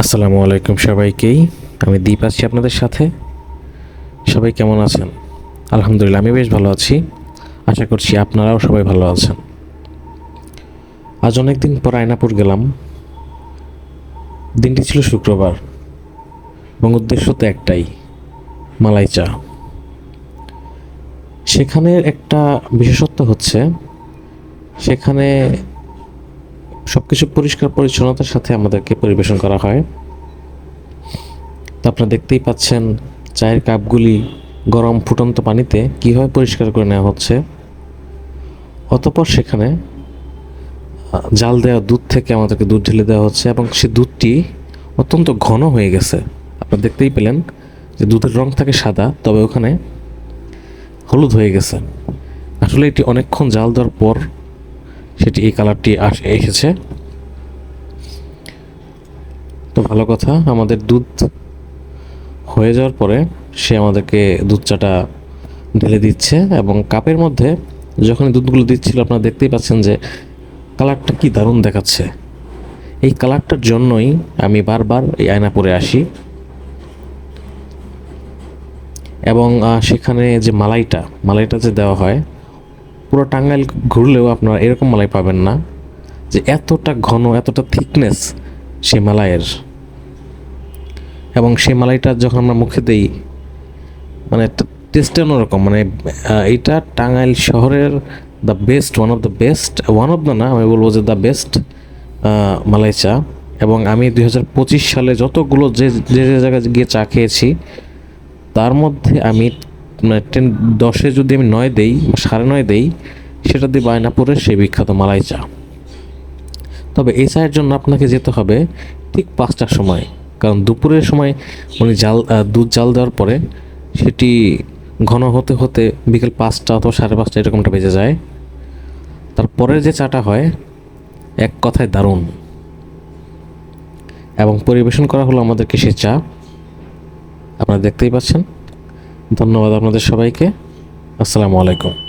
আসসালামু আলাইকুম সবাইকেই। আমি দীপ আছি আপনাদের সাথে। সবাই কেমন আছেন? আলহামদুলিল্লাহ, আমি বেশ ভালো আছি। আশা করছি আপনারাও সবাই ভালো আছেন। আজ অনেক দিন পর আয়নাপুর গেলাম। দিনটি ছিল শুক্রবার এবং উদ্দেশ্য তো একটাই, মালাই চা। সেখানের একটা বিশেষত্ব হচ্ছে, সেখানে সব কিছু পরিষ্কার পরিচ্ছন্নতার সাথে আমাদেরকে পরিবেশন করা হয়। তো আপনারা দেখতেই পাচ্ছেন চায়ের কাপগুলি গরম ফুটন্ত পানিতে কীভাবে পরিষ্কার করে নেওয়া হচ্ছে। অতপর সেখানে জাল দেওয়া দুধ থেকে আমাদেরকে দুধ ঢেলে দেওয়া হচ্ছে এবং সে দুধটি অত্যন্ত ঘন হয়ে গেছে। আপনারা দেখতেই পেলেন যে দুধের রং থাকে সাদা, তবে ওখানে হলুদ হয়ে গেছে। আসলে এটি অনেকক্ষণ জাল দেওয়ার পর সেটি এই কালারটি আস এসেছে। তো ভালো কথা, আমাদের দুধ হয়ে যাওয়ার পরে সে আমাদেরকে দুধ চাটা ঢেলে দিচ্ছে এবং কাপের মধ্যে যখন দুধগুলো দিচ্ছিল, আপনারা দেখতেই পাচ্ছেন যে কালারটা কি দারুণ দেখাচ্ছে। এই কালারটার জন্যই আমি বারবার এই আয়না পরে আসি। এবং সেখানে যে মালাইটা মালাইটা যে দেওয়া হয় পুরো টাঙ্গাইল ঘুরলেও আপনারা এরকম মালাই পাবেন না যে এতটা ঘন, এতটা থিকনেস সেই মালাইয়ের। এবং সেই মালাইটা যখন আমরা মুখে দেই মানে টেস্টে অন্যরকম মানে এইটা টাঙ্গাইল শহরের the best one of the best one of the না, আমি বলব যে দ্য বেস্ট মালাই চা। এবং আমি দুই হাজার পঁচিশ সালে যতগুলো যে যে জায়গায় গিয়ে চা খেয়েছি, তার মধ্যে আমি টেন দশে যদি আমি নয় দেই, সাড়ে নয় দেই, সেটা দিয়ে বায়নাপুরের সেই বিখ্যাত মালাই চা। তবে এই চায়ের জন্য আপনাকে যেতে হবে ঠিক পাঁচটার সময়। কারণ দুপুরের সময় উনি জাল দুধ জাল দেওয়ার পরে সেটি ঘন হতে হতে বিকেল পাঁচটা অথবা সাড়ে পাঁচটা এরকমটা বেজে যায়। তারপরের যে চাটা হয়, এক কথায় দারুণ। এবং পরিবেশন করা হলো আমাদেরকে সে চা। আপনারা দেখতেই পাচ্ছেন। ধন্যবাদ আপনাদের সবাইকে। আসসালামু আলাইকুম।